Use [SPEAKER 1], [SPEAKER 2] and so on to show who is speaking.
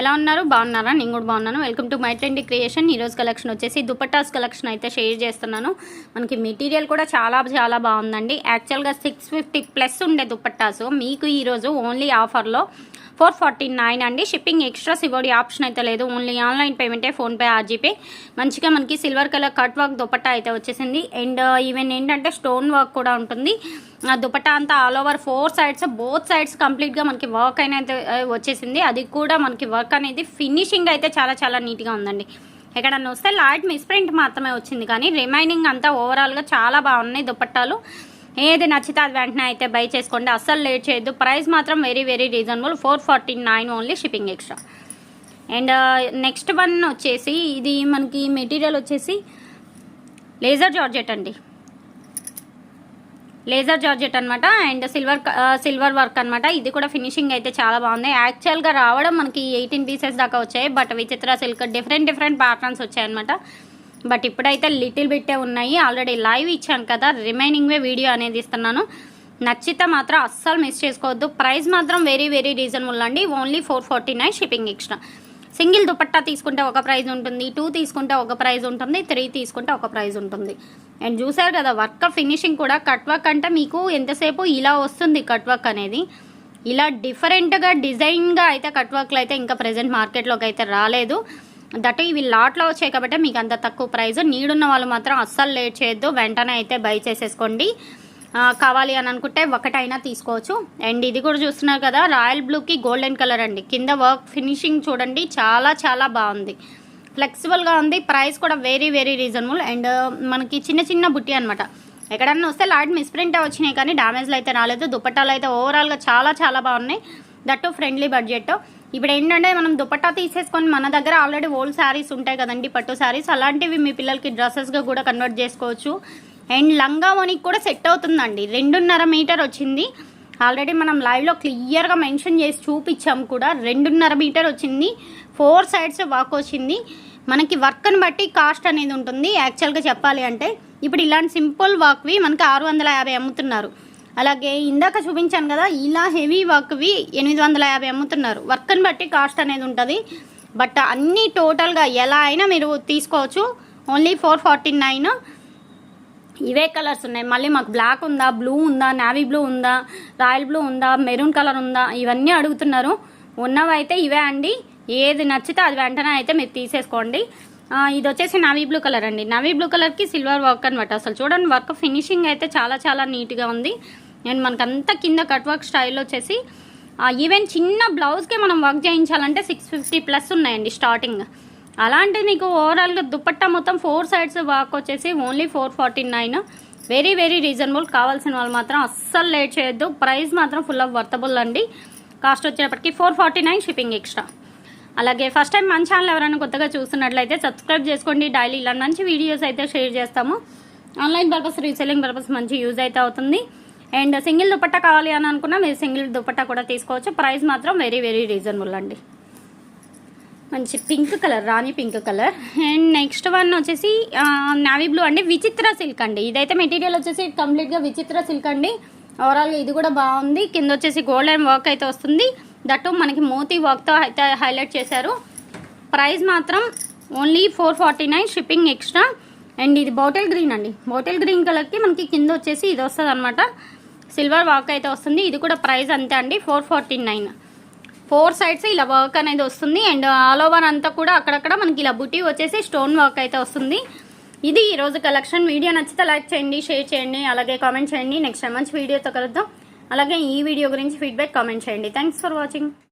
[SPEAKER 1] ఎలా ఉన్నారు? బాగున్నారా? నేను కూడా బాగున్నాను. Welcome to my trend creation ఈరోజు కలెక్షన్ వచ్చేసి దుపట్టాస్ కలెక్షన్ అయితే షేర్ చేస్తున్నాను. మనకి మెటీరియల్ కూడా చాలా చాలా బాగుందండి. యాక్చువల్గా సిక్స్ ఫిఫ్టీ ప్లస్ ఉండే దుపట్టాసు. మీకు ఈరోజు ఓన్లీ ఆఫర్లో ఫోర్ ఫార్టీ నైన్ అండి. షిప్పింగ్ ఎక్స్ట్రా సివోడి ఆప్షన్ అయితే లేదు. ఓన్లీ ఆన్లైన్ పేమెంటే ఫోన్పే ఆర్జీపే. మంచిగా మనకి silver colour cut work dupatta అయితే వచ్చేసింది. అండ్ uh, ఈవెన్ ఏంటంటే స్టోన్ వర్క్ కూడా ఉంటుంది. ఆ దుపట్టా అంతా all over four sides both sides కంప్లీట్గా మనకి వర్క్ అనేది uh, వచ్చేసింది. అది కూడా మనకి వర్క్ అనేది ఫినిషింగ్ అయితే చాలా చాలా నీట్గా ఉందండి. ఎక్కడన్నా వస్తే లైట్ మిస్ప్రింట్ మాత్రమే వచ్చింది. కానీ రిమైనింగ్ అంతా ఓవరాల్గా చాలా బాగున్నాయి దుపట్టాలు. ఏది నచ్చితే అది వెంటనే అయితే బై చేసుకోండి. అస్సలు లేట్ చేయొద్దు. ప్రైస్ మాత్రం very very reasonable four forty nine only shipping extra and next one వచ్చేసి ఇది మనకి మెటీరియల్ వచ్చేసి లేజర్ జార్జెట్ అండి. లేజర్ జార్జెట్ అనమాట అండ్ సిల్వర్ సిల్వర్ వర్క్ అనమాట ఇది కూడా ఫినిషింగ్ అయితే చాలా బాగుంది. యాక్చువల్గా రావడం మనకి ఎయిటీన్ పీసెస్ దాకా వచ్చాయి. But Vichitra silk different different patterns వచ్చాయన్నమాట. బట్ ఇప్పుడైతే లిటిల్ బిట్టే ఉన్నాయి. ఆల్రెడీ లైవ్ ఇచ్చాను కదా రిమైనింగ్వే వీడియో అనేది ఇస్తున్నాను. నచ్చితే మాత్రం అస్సలు మిస్ చేసుకోవద్దు. ప్రైస్ మాత్రం వెరీ వెరీ రీజనబుల్ అండి. Only four forty nine shipping extra single dupatta తీసుకుంటే ఒక ప్రైజ్ ఉంటుంది టూ తీసుకుంటే ఒక ప్రైజ్ ఉంటుంది త్రీ తీసుకుంటే ఒక ప్రైజ్ ఉంటుంది. అండ్ చూసారు కదా వర్క్ ఫినిషింగ్ కూడా కట్ వర్క్ అంటే మీకు ఎంతసేపు ఇలా వస్తుంది కట్ వర్క్ అనేది. ఇలా డిఫరెంట్గా డిజైన్గా అయితే కట్ వర్క్లు అయితే ఇంకా ప్రజెంట్ మార్కెట్లోకి అయితే రాలేదు. దట్ ఇవి లాట్లో వచ్చాయి కాబట్టి మీకు అంత తక్కువ ప్రైస్. నీడున్న వాళ్ళు మాత్రం అస్సలు లేట్ చేయొద్దు. వెంటనే అయితే బై చేసేసుకోండి. కావాలి అని అనుకుంటే ఒకటైనా తీసుకోవచ్చు. అండ్ ఇది కూడా చూస్తున్నారు కదా రాయల్ బ్లూకి గోల్డెన్ కలర్ అండి. కింద వర్క్ ఫినిషింగ్ చూడండి చాలా చాలా బాగుంది. ఫ్లెక్సిబుల్గా ఉంది ప్రైస్ కూడా వెరీ వెరీ రీజనబుల్. అండ్ మనకి చిన్న చిన్న బుట్టి అనమాట ఎక్కడన్నా వస్తే లాట్ మిస్ప్రింట్ వచ్చినాయి కానీ డ్యామేజ్లు అయితే రాలేదు. దుపట్టాలు అయితే ఓవరాల్గా చాలా చాలా బాగున్నాయి. That friendly budget. ఇప్పుడు ఏంటంటే మనం దుపట్టా తీసేసుకొని మన దగ్గర ఆల్రెడీ ఓల్డ్ శారీస్ ఉంటాయి కదండి పట్టు శారీస్. అలాంటివి మీ పిల్లలకి డ్రెస్సెస్గా కూడా కన్వర్ట్ చేసుకోవచ్చు. అండ్ లంగా వనికి కూడా సెట్ అవుతుందండి. రెండున్నర మీటర్ వచ్చింది. ఆల్రెడీ మనం లైవ్లో క్లియర్గా మెన్షన్ చేసి చూపించాం కూడా. రెండున్నర మీటర్ వచ్చింది. ఫోర్ సైడ్స్ వాక్ వచ్చింది. మనకి వర్క్ని బట్టి కాస్ట్ అనేది ఉంటుంది. యాక్చువల్గా చెప్పాలి అంటే ఇప్పుడు ఇలాంటి సింపుల్ వాక్వి మనకి ఆరు వందల యాభై అమ్ముతున్నారు. అలాగే ఇందాక చూపించాను కదా ఇలా హెవీ వర్క్వి ఎనిమిది వందల యాభై అమ్ముతున్నారు. వర్క్ని బట్టి కాస్ట్ అనేది ఉంటుంది. బట్ అన్నీ టోటల్గా ఎలా అయినా మీరు తీసుకోవచ్చు. ఓన్లీ ఫోర్ ఫార్టీ నైన్ ఇవే కలర్స్ ఉన్నాయి. మళ్ళీ మాకు బ్లాక్ ఉందా బ్లూ ఉందా నావీ బ్లూ ఉందా రాయల్ బ్లూ ఉందా మెరూన్ కలర్ ఉందా ఇవన్నీ అడుగుతున్నారు. ఉన్నవైతే ఇవే అండి. ఏది నచ్చితే అది వెంటనే అయితే మీరు తీసేసుకోండి. ఇది వచ్చేసి నవీ బ్లూ కలర్ అండి. నవీ బ్లూ కలర్కి సిల్వర్ వర్క్ అనమాట అసలు చూడండి వర్క్ ఫినిషింగ్ అయితే చాలా చాలా నీట్గా ఉంది. అండ్ మనకంతా కింద కట్ వర్క్ స్టైల్ వచ్చేసి ఈవెన్ చిన్న బ్లౌజ్కే మనం వర్క్ చేయించాలంటే సిక్స్ ఫిఫ్టీ ప్లస్ ఉన్నాయండి స్టార్టింగ్ అలాంటి మీకు ఓవరాల్గా దుపట్టా మొత్తం ఫోర్ సైడ్స్ వర్క్ వచ్చేసి only four forty nine very very reasonable కావాల్సిన వాళ్ళు మాత్రం అస్సలు లేట్ చేయొద్దు. ప్రైస్ మాత్రం ఫుల్ ఆఫ్ వర్తబుల్ అండి. కాస్ట్ వచ్చేటప్పటికి four forty nine shipping extra అలాగే ఫస్ట్ టైం మన ఛానల్ ఎవరైనా కొత్తగా చూస్తున్నట్లయితే సబ్స్క్రైబ్ చేసుకోండి. డైలీ ఇలా మంచి వీడియోస్ అయితే షేర్ చేస్తాము. ఆన్లైన్ పర్పస్ రీసెల్లింగ్ పర్పస్ మంచి యూజ్ అయితే అవుతుంది. అండ్ సింగిల్ దుపట్టా కావాలి అని అనుకున్నా మీరు సింగిల్ దుపట్టా కూడా తీసుకోవచ్చు. ప్రైస్ మాత్రం వెరీ వెరీ రీజనబుల్ అండి. మంచి pink colour rani pink colour. And next one వచ్చేసి నావీ బ్లూ అండి. విచిత్ర సిల్క్ అండి. ఇదైతే మెటీరియల్ వచ్చేసి కంప్లీట్గా విచిత్ర సిల్క్ అండి. ఓవరాల్గా ఇది కూడా బాగుంది. కింద వచ్చేసి గోల్డెన్ వర్క్ అయితే వస్తుంది. దట్టు మనకి మోతీ వర్క్తో అయితే హైలైట్ చేశారు. ప్రైస్ మాత్రం only four forty nine shipping extra and ఇది బాటిల్ గ్రీన్ అండి. బాటిల్ గ్రీన్ కలర్కి మనకి కింద వచ్చేసి ఇది వస్తుంది అనమాట సిల్వర్ వర్క్ అయితే వస్తుంది. ఇది కూడా ప్రైస్ అంతే అండి four forty nine four sides ఇలా వర్క్ అనేది వస్తుంది. అండ్ ఆల్ ఓవర్ అంతా కూడా అక్కడక్కడ మనకి ఇలా బుటీ వచ్చేసి స్టోన్ వర్క్ అయితే వస్తుంది. ఇది ఈరోజు కలెక్షన్. వీడియో నచ్చితే లైక్ చేయండి షేర్ చేయండి అలాగే కామెంట్ చేయండి. నెక్స్ట్ టైం మంచి వీడియోతో కలుద్దాం. అలాగే ఈ వీడియో గురించి ఫీడ్బ్యాక్ కామెంట్ చేయండి. Thanks for watching